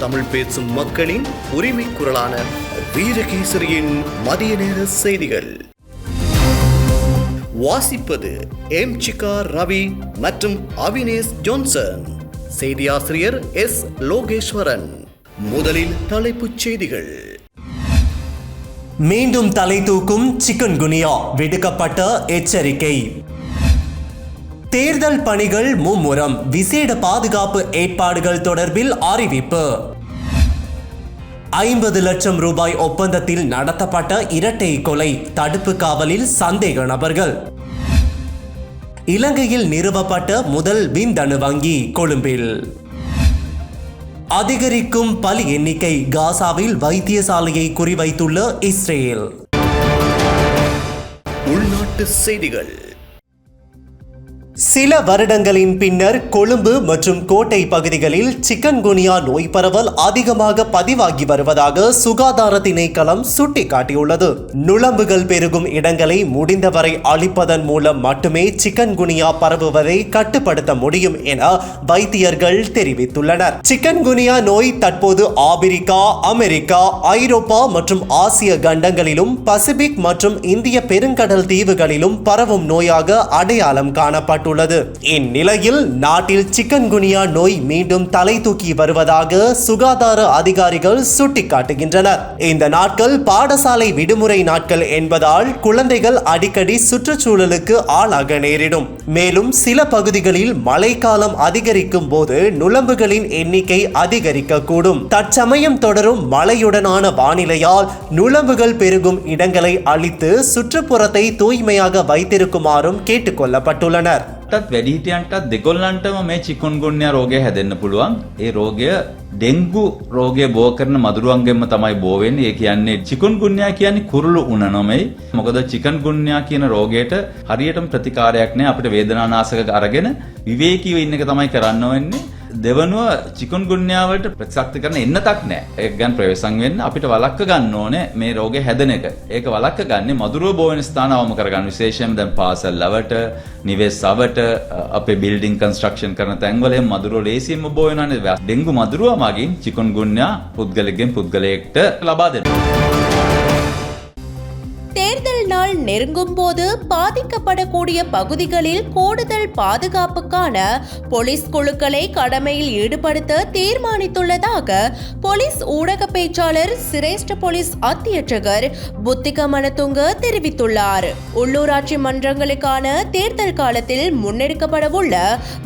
தமிழ் பேசும் மக்களின் உரிமை குரலான வீரகேசரியின் மதிய நேர செய்திகள். வாசிப்பது எம் சிகா ரவி மற்றும் அவினேஷ் ஜோன்சன். செய்தியாசிரியர் எஸ் லோகேஸ்வரன். முதலில் தலைப்புச் செய்திகள். மீண்டும் தலை தூக்கும் சிக்கன் குனியா விடுக்கப்பட்ட எச்சரிக்கை. தேர்தல் பணிகள் மும்முரம். விசேட பாதுகாப்பு ஏற்பாடுகள் தொடர்பில் அறிவிப்பு. ஐம்பது லட்சம் ரூபாய் ஒப்பந்தத்தில் நடத்தப்பட்ட இரட்டை கொலை தடுப்பு காவலில் சந்தேக நபர்கள். இலங்கையில் நிறுவப்பட்ட முதல் விந்தணு வங்கி கொழும்பில். அதிகரிக்கும் பலி எண்ணிக்கை காசாவில் வைத்தியசாலையை குறிவைத்துள்ள இஸ்ரேல். உள்நாட்டு செய்திகள். சில வருடங்களின் பின்னர் கொழும்பு மற்றும் கோட்டை பகுதிகளில் சிக்கன் குனியா நோய் பரவல் அதிகமாக பதிவாகி வருவதாக சுகாதார திணைக்களம் சுட்டிக்காட்டியுள்ளது. நுழம்புகள் பெருகும் இடங்களை முடிந்தவரை அழிப்பதன் மூலம் மட்டுமே சிக்கன் குனியா பரவுவதை கட்டுப்படுத்த முடியும் என வைத்தியர்கள் தெரிவித்துள்ளனர். சிக்கன் குனியா நோய் தற்போது ஆபிரிக்கா அமெரிக்கா ஐரோப்பா மற்றும் ஆசிய கண்டங்களிலும் பசிபிக் மற்றும் இந்திய பெருங்கடல் தீவுகளிலும் பரவும் நோயாக அடையாளம் காணப்பட்டுள்ளது. இந்நிலையில் நாட்டில் சிக்கன் குனியா நோய் மீண்டும் தலை தூக்கி வருவதாக சுகாதார அதிகாரிகள் சுட்டிக்காட்டுகின்றனர். இந்த நாட்கள் பாடசாலை விடுமுறை நாட்கள் என்பதால் குழந்தைகள் அடிக்கடி சுற்றுச்சூழலுக்கு ஆளாக நேரிடும். மேலும் சில பகுதிகளில் மழைக்காலம் அதிகரிக்கும் போது நுழம்புகளின் எண்ணிக்கை அதிகரிக்கக்கூடும். தற்சமயம் தொடரும் மழையுடனான வானிலையால் நுழம்புகள் பெருகும் இடங்களை அழித்து சுற்றுப்புறத்தை தூய்மையாக வைத்திருக்குமாறும் கேட்டுக்கொள்ளப்பட்டுள்ளனர். ටත් වැඩිහිටියන්ටත් දෙකොල්ලන්ටම මේ චිකුන්ගුන්්‍ය රෝගය හැදෙන්න්න පුළුවන්. ඒ රෝගය ඩෙංගු රෝගය බෝ කරන මදුරුවන්ගෙන්ම තමයි බෝවෙන් ඒ කියන්නේ චිකුන් ගුන්්‍යා කියන්නේ කුරුළු උන නොමයි. මොකද චිකන් ගුන්්‍යා කියන රෝගයට හරියටම ප්‍රතිකාරයක් නෑ. අපිට වේදනානාසක අරගෙන විවේකීව ඉන්න එක තමයි කරන්න වෙන්නේ. දෙවනුව චිකුන් ගුණ්‍යාවට ප්‍රසක්ත කරන එන්න තක් නෑ ඒ ගැන් ප්‍රවේශන් වෙන්න අපිට වලක්ක ගන්න ඕනේ මේ රෝගේ හැදෙන එක. ඒක වලක්ක ගන්නේ මදුරුව බෝවෙන ස්ථාන අවම කරගන්න විශේෂයෙන්ම දැන් පාසල් ලවට, නිවෙස් අවට, අපේ බිල්ඩින් කන්ස්ට්‍රක්ෂන් කරන තැන්වල මදුරුව ලේසියෙන්ම බෝ වෙනවනේ. ඩෙන්ගු මදුරුව මගින් චිකුන් ගුණ්‍යා පුද්ගලෙක්ගෙන් පුද්ගලයෙක්ට ලබා දෙනවා. நெருங்கும் போது பாதிக்கப்படக்கூடிய பகுதிகளில் கூடுதல் பாதுகாப்புக்கான போலீஸ் குழுக்களை கடமையில் ஈடுபடுத்த தீர்மானித்துள்ளதாக போலீஸ் ஊடக பேச்சாளர் சிரேஷ்ட போலீஸ் அத்தியட்சகர் புத்திகமணதுங்க தெரிவித்துள்ளார். உள்ளூராட்சி மன்றங்களுக்கான தேர்தல் காலத்தில் முன்னெடுக்கப்படவுள்ள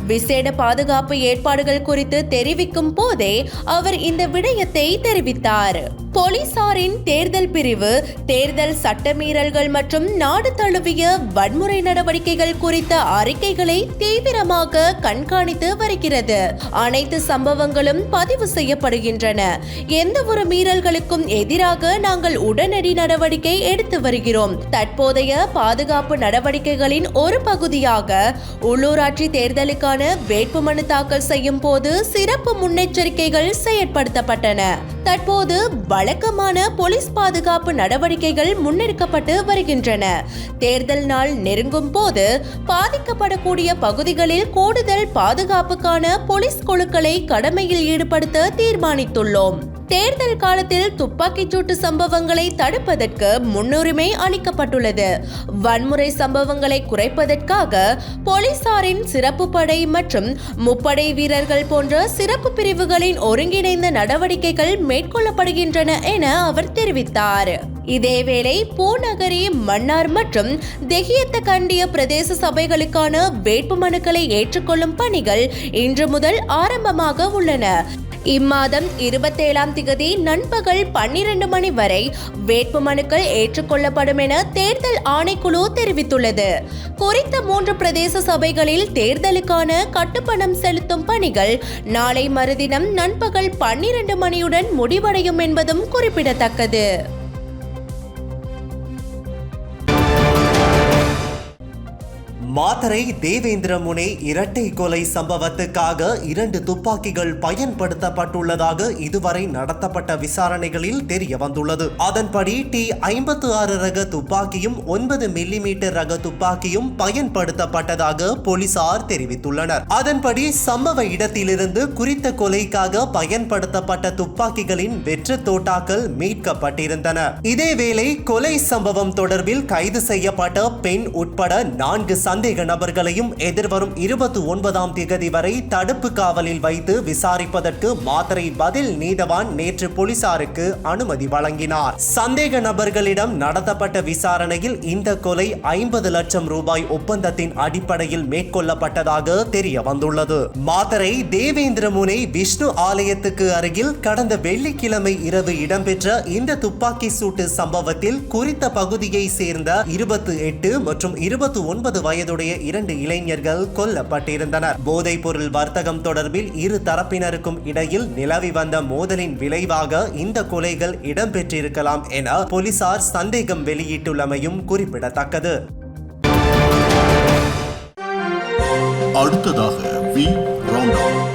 விசேட பாதுகாப்பு ஏற்பாடுகள் குறித்து தெரிவிக்கும் போதே அவர் இந்த விடயத்தை தெரிவித்தார். போலீசாரின் தேர்தல் பிரிவு தேர்தல் சட்டமீறல்கள் மற்றும் நாடு தழுவிய வன்முறை நடவடிக்கைகள் குறித்த அறிக்கைகளை தீவிரமாக கண்காணித்து வருகிறது. அனைத்து சம்பவங்களும் பதிவு செய்யப்படுகின்றன. எந்த ஒரு மீறல்களுக்கும் எதிராக நாங்கள் உடனடி நடவடிக்கை எடுத்து வருகிறோம். தற்போதைய பாதுகாப்பு நடவடிக்கைகளின் ஒரு பகுதியாக உள்ளூராட்சி தேர்தலுக்கான வேட்புமனு தாக்கல் செய்யும் போது சிறப்பு முன்னெச்சரிக்கைகள் செயற்படுத்தப்பட்டன. தற்போது வழக்கமான போலீஸ் பாதுகாப்பு நடவடிக்கைகள் முன்னெடுக்கப்பட்டு வருகின்றன. தேர்தல் நாள் நெருங்கும் போது பாதிக்கப்படக்கூடிய பகுதிகளில் கூடுதல் பாதுகாப்புக்கான போலீஸ் குழுக்களை கடமையில் ஈடுபடுத்த தீர்மானித்துள்ளோம். தேர்தல் காலத்தில் துப்பாக்கிச் சூட்டு சம்பவங்களை தடுப்பதற்கு முன்னுரிமை அளிக்கப்பட்டுள்ளது. வன்முறை சம்பவங்களை குறைப்பதற்காக போலீசாரின் சிறப்பு படை மற்றும் முப்படை வீரர்கள் போன்ற சிறப்பு பிரிவுகளின் ஒருங்கிணைந்த நடவடிக்கைகள் மேற்கொள்ளப்படுகின்றன என அவர் தெரிவித்தார். இதேவேளை பூநகரி மன்னார் மற்றும் தெஹியத்த கண்டிய பிரதேச சபைகளுக்கான வேட்புமனுக்களை ஏற்றுக்கொள்ளும் பணிகள் இன்று முதல் ஆரம்பமாக உள்ளன. இம்மாதம் இருபத்தேழாம் திகதி நண்பகல் பன்னிரண்டு மணி வரை வேட்புமனுக்கள் ஏற்றுக்கொள்ளப்படும் என தேர்தல் ஆணைக்குழு தெரிவித்துள்ளது. குறித்த மூன்று பிரதேச சபைகளில் தேர்தலுக்கான கட்டுப்பணம் செலுத்தும் பணிகள் நாளை மறுதினம் நண்பகல் பன்னிரண்டு மணியுடன் முடிவடையும் என்பதும் குறிப்பிடத்தக்கது. மாத்தரை தேவேந்திரமுனை இரட்டை கொலை சம்பவத்துக்காக இரண்டு துப்பாக்கிகள் பயன்படுத்தப்பட்டுள்ளதாக இதுவரை நடத்தப்பட்ட விசாரணைகளில் தெரிய வந்துள்ளது அதன்படி டி ஐம்பத்து ஆறு ரக துப்பாக்கியும் ஒன்பது மில்லிமீட்டர் ரக துப்பாக்கியும் பயன்படுத்தப்பட்டதாக போலீசார் தெரிவித்துள்ளனர். அதன்படி சம்பவ இடத்திலிருந்து குறித்த கொலைக்காக பயன்படுத்தப்பட்ட துப்பாக்கிகளின் வெற்று தோட்டாக்கள் மீட்கப்பட்டிருந்தன. இதேவேளை கொலை சம்பவம் தொடர்பில் கைது செய்யப்பட்ட பெண் உட்பட நான்கு சந்தேக நபர்களையும் எதிர்வரும் இருபத்தி ஒன்பதாம் திகதி வரை தடுப்பு காவலில் வைத்து விசாரிப்பதற்கு மாத்திரை பதில் நீதவான் நேற்று போலீசாருக்கு அனுமதி வழங்கினார். சந்தேக நபர்களிடம் நடத்தப்பட்ட விசாரணையில் இந்த கொலை ஐம்பது லட்சம் ரூபாய் ஒப்பந்தத்தின் அடிப்படையில் மேற்கொள்ளப்பட்டதாக தெரிய வந்துள்ளது. மாத்தரை தேவேந்திரமுனை விஷ்ணு ஆலயத்துக்கு அருகில் கடந்த வெள்ளிக்கிழமை இரவு இடம்பெற்ற இந்த துப்பாக்கி சூட்டு சம்பவத்தில் குறித்த பகுதியை சேர்ந்த இருபத்தி எட்டு மற்றும் இருபத்தி ஒன்பது வயது வயதுடைய இரண்டு இளைஞர்கள் கொல்லப்பட்டிருந்தனர். போதைப் பொருள் வர்த்தகம் தொடர்பில் இரு தரப்பினருக்கும் இடையில் நிலவி வந்த மோதலின் விளைவாக இந்த கொலைகள் இடம்பெற்றிருக்கலாம் என போலீசார் சந்தேகம் வெளியிட்டுள்ளமையும் குறிப்பிடத்தக்கது. அடுத்ததாக வி. ரவுண்ட்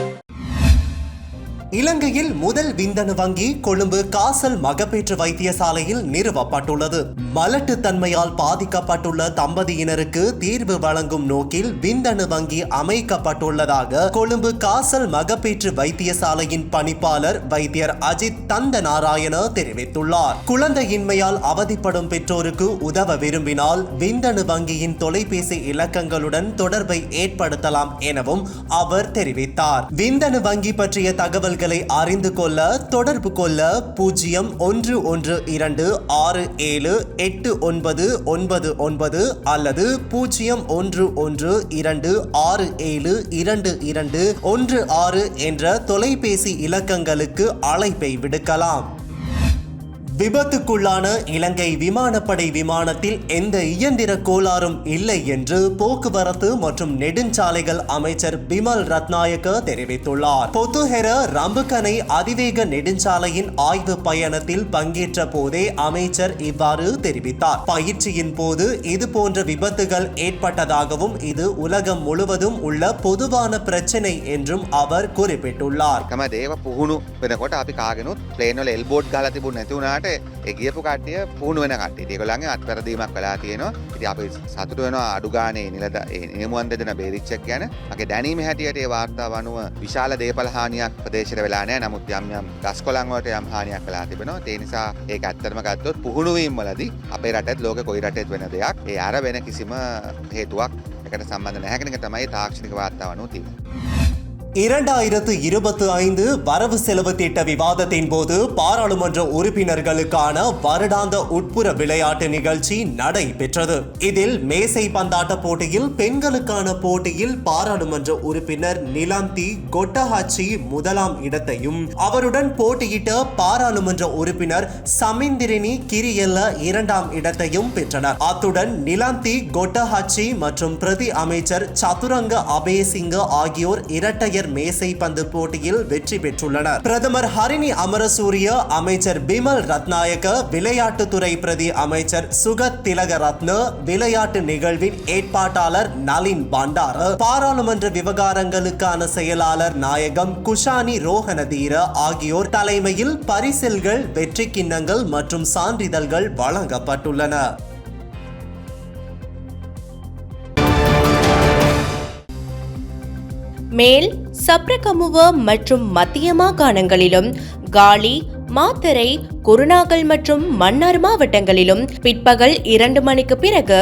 இலங்கையில் முதல் விந்தணு வங்கி கொழும்பு காசல் மகப்பேற்று வைத்தியசாலையில் நிறுவப்பட்டுள்ளது. மலட்டு தன்மையால் பாதிக்கப்பட்டுள்ள தம்பதியினருக்கு தீர்வு வழங்கும் நோக்கில் விந்தணு வங்கி அமைக்கப்பட்டுள்ளதாக கொழும்பு காசல் மகப்பேற்று வைத்தியசாலையின் பணிப்பாளர் வைத்தியர் அஜித் தந்த நாராயண தெரிவித்துள்ளார். குழந்தையின்மையால் அவதிப்படும் பெற்றோருக்கு உதவ விரும்பினால் விந்தணு வங்கியின் தொலைபேசி இலக்கங்களுடன் தொடர்பை ஏற்படுத்தலாம் எனவும் அவர் தெரிவித்தார். விந்தணு வங்கி பற்றிய தகவல் தகவல்களை அறிந்து கொள்ள தொடர்பு கொள்ள பூஜ்ஜியம் ஒன்று ஒன்று இரண்டு ஆறு ஏழு எட்டு ஒன்பது ஒன்பது ஒன்பது அல்லது பூஜ்ஜியம் ஒன்று ஒன்று இரண்டு ஆறு ஏழு இரண்டு இரண்டு ஒன்று ஆறு என்ற தொலைபேசி இலக்கங்களுக்கு அழைப்பை விடுக்கலாம். விபத்துக்குள்ளான இலங்கை விமானப்படை விமானத்தில் எந்த இயந்திர கோளாறும் இல்லை என்று போக்குவரத்து மற்றும் நெடுஞ்சாலைகள் அமைச்சர் பிமல் ரத்நாயக்க தெரிவித்துள்ளார். பொத்துஹெர ரம்புகனை அதிவேக நெடுஞ்சாலையின் ஆய்வு பயணத்தில் பங்கேற்ற போதே அமைச்சர் இவ்வாறு தெரிவித்தார். பயிற்சியின் போது இது போன்ற விபத்துகள் ஏற்பட்டதாகவும் இது உலகம் முழுவதும் உள்ள பொதுவான பிரச்சினை என்றும் அவர் குறிப்பிட்டுள்ளார். එගියපු කට්ටිය පුුණ වෙන කට ඒකොළඟ අත්වැරදීමක් කලා තියෙනවා. ඉති අපි සතුට වෙන අඩුගානේ නිලද නිමුවන් දෙදෙන බේරිච්චක් ගැන. මගේ දැනීම හැටියට වාර්තා වනුව විශාල දේපලහානියක් ප්‍රදේශයට වෙලානෑ නමුත් යම්යම් ගස් කොළංවට යම්හානියක් කලා තිබෙනවා. තේනිසා ඒ ඇත්තරම ගත්තොත් පුහුණුවීම් වලදී අපේ රටත් ලෝක කොයි රටෙත් වෙන දෙයක්. ඒ අර වෙන කිසිම හේතුවක් එකට සම්බඳ නැහැකෙනක තමයි තාක්ෂණික වාර්තාවනු තිබ. இரண்டாயிரத்து இருபத்தி ஐந்து வரவு செலவு திட்ட விவாதத்தின் போது பாராளுமன்ற உறுப்பினர்களுக்கான வருடாந்த உட்புற விளையாட்டு நிகழ்ச்சி நடைபெற்றது. இதில் மேசை பந்தாட்ட போட்டியில் பெண்களுக்கான போட்டியில் பாராளுமன்ற உறுப்பினர் நிலாந்தி கொட்டஹாச்சி முதலாம் இடத்தையும் அவருடன் போட்டியிட்ட பாராளுமன்ற உறுப்பினர் சமிந்திரினி கிரியல்ல இரண்டாம் இடத்தையும் பெற்றனர். அத்துடன் நிலாந்தி கொட்டஹாச்சி மற்றும் பிரதி அமைச்சர் சதுரங்க அபேசிங்க ஆகியோர் இரட்டையர் மேசை பந்து போட்டியில் வெற்றி பெற்றுள்ளனர். பிரதமர் ஹரிணி அமரசூரிய அமைச்சர் பிமல் ரத்நாயக்க விளையாட்டுத்துறை பிரதி அமைச்சர் சுகத் திலக ரத்ன விளையாட்டு நிகழ்வின் ஏற்பாட்டாளர் நளின் பண்டார பாராளுமன்ற விவகாரங்களுக்கான செயலாளர் நாயகம் குஷானி ரோஹனதீர ஆகியோர் தலைமையில் பரிசில்கள் வெற்றி கிண்ணங்கள் மற்றும் சான்றிதழ்கள் வழங்கப்பட்டுள்ளன. மேல் சப்ரகமுவ மற்றும் மத்திய மாகாணங்களிலும் காலி மாத்தரை குருநாகல் மற்றும் மன்னார் மாவட்டங்களிலும் பிற்பகல் இரண்டு மணிக்கு பிறகு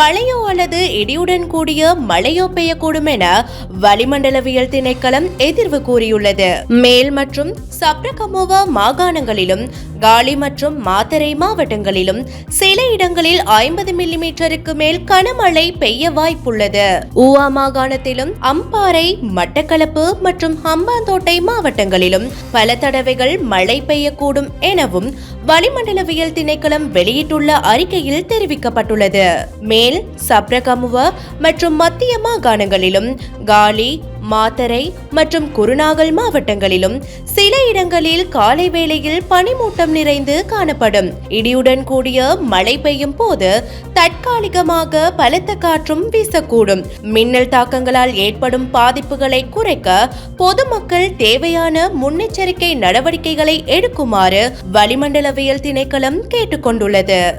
மழையோ அல்லது இடியுடன் கூடிய மழையோ பெய்யக்கூடும் என வளிமண்டலவியல் திணைக்களம் எதிர்வு கூறியுள்ளது. மேல் மற்றும் சப்ரகமுவ மாகாணங்களிலும் காலி மற்றும் மாத்தரை மாவட்டங்களிலும் சில இடங்களில் ஐம்பது மில்லிமீட்டருக்கு மேல் கனமழை பெய்ய வாய்ப்புள்ளது. ஊவா மாகாணத்திலும் அம்பாறை மட்டக்களப்பு மற்றும் ஹம்பாந்தோட்டை மாவட்டங்களிலும் பல தடவைகள் மழை பெய்யக்கூடும் எனவும் வளிமண்டலவியல் திணைக்களம் வெளியிட்டுள்ள அறிக்கையில் தெரிவிக்கப்பட்டுள்ளது. மேல் சப்ரகமுவ மற்றும் மத்திய மாகாணங்களிலும் காலி மாத்தரை மற்றும் குருநாகல் மாவட்டங்களிலும் சில இடங்களில் காலை வேளையில் பனிமூட்டம் நிறைந்து காணப்படும். இடியுடன் கூடிய மழை பெய்யும் போது தற்காலிகமாக பலத்த காற்றும் வீசக்கூடும். மின்னல் தாக்கங்களால் ஏற்படும் பாதிப்புகளை குறைக்க பொதுமக்கள் தேவையான முன்னெச்சரிக்கை நடவடிக்கைகளை எடுக்குமாறு வளிமண்டலவியல் திணைக்களம் கேட்டுக்கொண்டுள்ளது.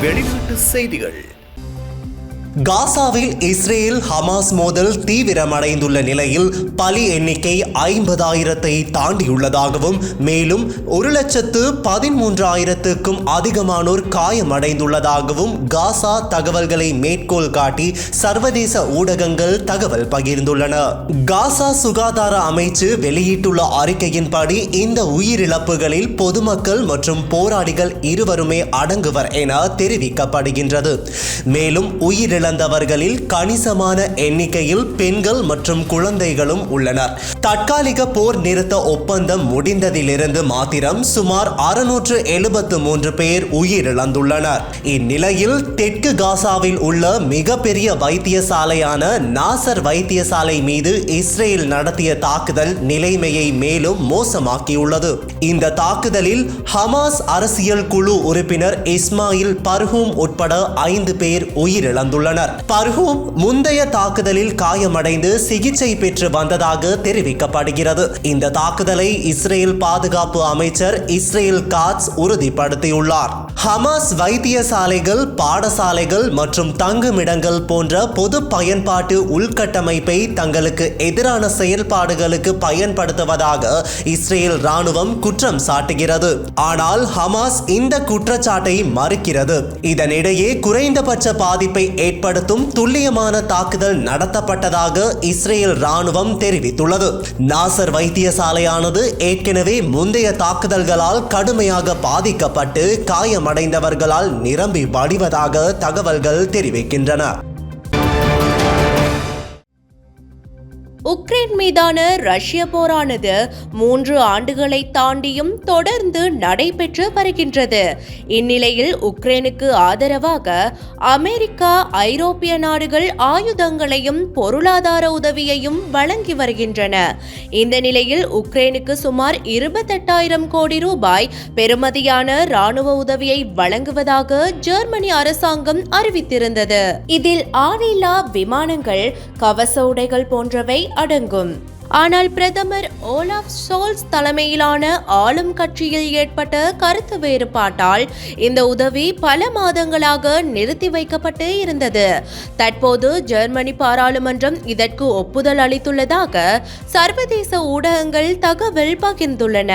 வெளிநாட்டு செய்திகள். காசாவில் இஸ்ரேல் ஹமாஸ் மோதல் தீவிரமடைந்துள்ள நிலையில் பலி எண்ணிக்கை ஐம்பதாயிரத்தை தாண்டியுள்ளதாகவும் மேலும் ஒரு லட்சத்து பதிமூன்றாயிரத்துக்கும் அதிகமானோர் காயமடைந்துள்ளதாகவும் காசா தகவல்களை மேற்கோள் காட்டி சர்வதேச ஊடகங்கள் தகவல் பகிர்ந்துள்ளன. காசா சுகாதார அமைச்சு வெளியிட்டுள்ள அறிக்கையின்படி இந்த உயிரிழப்புகளில் பொதுமக்கள் மற்றும் போராளிகள் இருவருமே அடங்குவர் என தெரிவிக்கப்படுகின்றது. மேலும் உயிரிழந்தவர்களில் கணிசமான எண்ணிக்கையில் பெண்கள் மற்றும் குழந்தைகளும் உள்ளனர். தற்காலிக போர் நிறுத்த ஒப்பந்தம் முடிந்ததிலிருந்து மாத்திரம் சுமார் அறுநூற்று எழுபத்து மூன்று பேர் உயிரிழந்துள்ளனர். இந்நிலையில் தெற்கு காசாவில் உள்ள மிகப்பெரிய வைத்தியசாலையான நாசர் வைத்தியசாலை மீது இஸ்ரேல் நடத்திய தாக்குதல் நிலைமையை மேலும் மோசமாக்கியுள்ளது. இந்த தாக்குதலில் ஹமாஸ் அரசியல் குழு உறுப்பினர் இஸ்மாயில் பர்ஹூம் உட்பட ஐந்து பேர் உயிரிழந்துள்ளனர். பர்ஹூம் முந்தைய தாக்குதலில் காயமடைந்து சிகிச்சை பெற்று வந்ததாக தெரிவிக்கப்படுகிறது. இந்த தாக்குதலை இஸ்ரேல் பாதுகாப்பு அமைச்சர் இஸ்ரேல் காட்ஸ் உறுதிப்படுத்தியுள்ளார். ஹமாஸ் வைத்தியசாலைகள் பாடசாலைகள் மற்றும் தங்குமிடங்கள் போன்ற பொது பயன்பாட்டு உள்கட்டமைப்பை தங்களுக்கு எதிரான செயல்பாடுகளுக்கு பயன்படுத்துவதாக இஸ்ரேல் ராணுவம் குற்றம் சாட்டுகிறது. ஆனால் ஹமாஸ் இந்த குற்றச்சாட்டை மறுக்கிறது. இதனிடையே குறைந்தபட்ச பாதிப்பை ஏற்படுத்தும் துல்லியமான தாக்குதல் நடத்தப்பட்டதாக இஸ்ரேல் ராணுவம் தெரிவித்துள்ளது. நாசர் வைத்தியசாலையானது ஏற்கனவே முந்தைய தாக்குதல்களால் கடுமையாக பாதிக்கப்பட்டு காயமடைந்தவர்களால் நிரம்பி வடிவதாக தகவல்கள் தெரிவிக்கின்றன. உக்ரைன் மீதான ரஷ்ய போரானது மூன்று ஆண்டுகளை தாண்டியும் தொடர்ந்து நடைபெற்று வருகின்றது. இந்நிலையில் உக்ரைனுக்கு ஆதரவாக அமெரிக்கா ஐரோப்பிய நாடுகள் ஆயுதங்களையும் பொருளாதார உதவியையும் வழங்கி வருகின்றன. இந்த நிலையில் உக்ரைனுக்கு சுமார் இருபத்தெட்டாயிரம் கோடி ரூபாய் பெறுமதியான ராணுவ உதவியை வழங்குவதாக ஜெர்மனி அரசாங்கம் அறிவித்திருந்தது. இதில் ஆளில்லா விமானங்கள் கவச உடைகள் போன்றவை அடங்கும். ஆனால் பிரதமர் ஓலாஃப் சோல்ஸ் தலைமையிலான ஆளும் கட்சியில் ஏற்பட்ட கருத்து வேறுபாட்டால் இந்த உதவி பல மாதங்களாக நிறுத்தி வைக்கப்பட்டு இருந்தது. தற்போது ஜெர்மனி பாராளுமன்றம் இதற்கு ஒப்புதல் அளித்துள்ளதாக சர்வதேச ஊடகங்கள் தகவல் பகிர்ந்துள்ளன.